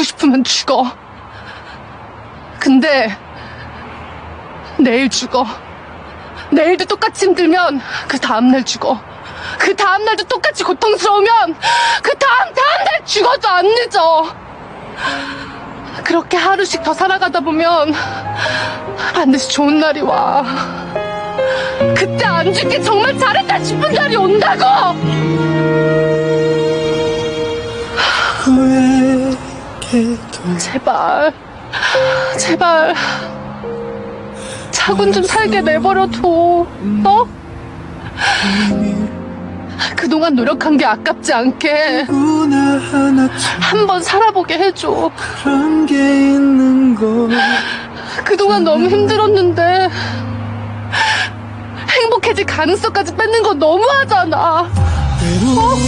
죽고 싶으면 죽어. 근데 내일 죽어. 내일도 똑같이 힘들면 그 다음날 죽어. 그 다음날도 똑같이 고통스러우면 그 다음 다음날 죽어도 안 늦어. 그렇게 하루씩 더 살아가다 보면 반드시 좋은 날이 와. 그때 안 죽게 정말 잘했다 싶은 날이 온다고! 후회해도 제발, 제발. 차군 좀 살게 내버려둬. 어? 그동안 노력한 게 아깝지 않게 하나쯤 한번 살아보게 해줘. 그동안 너무 힘들었는데 행복해질 가능성까지 뺏는 건 너무하잖아. 외로움조차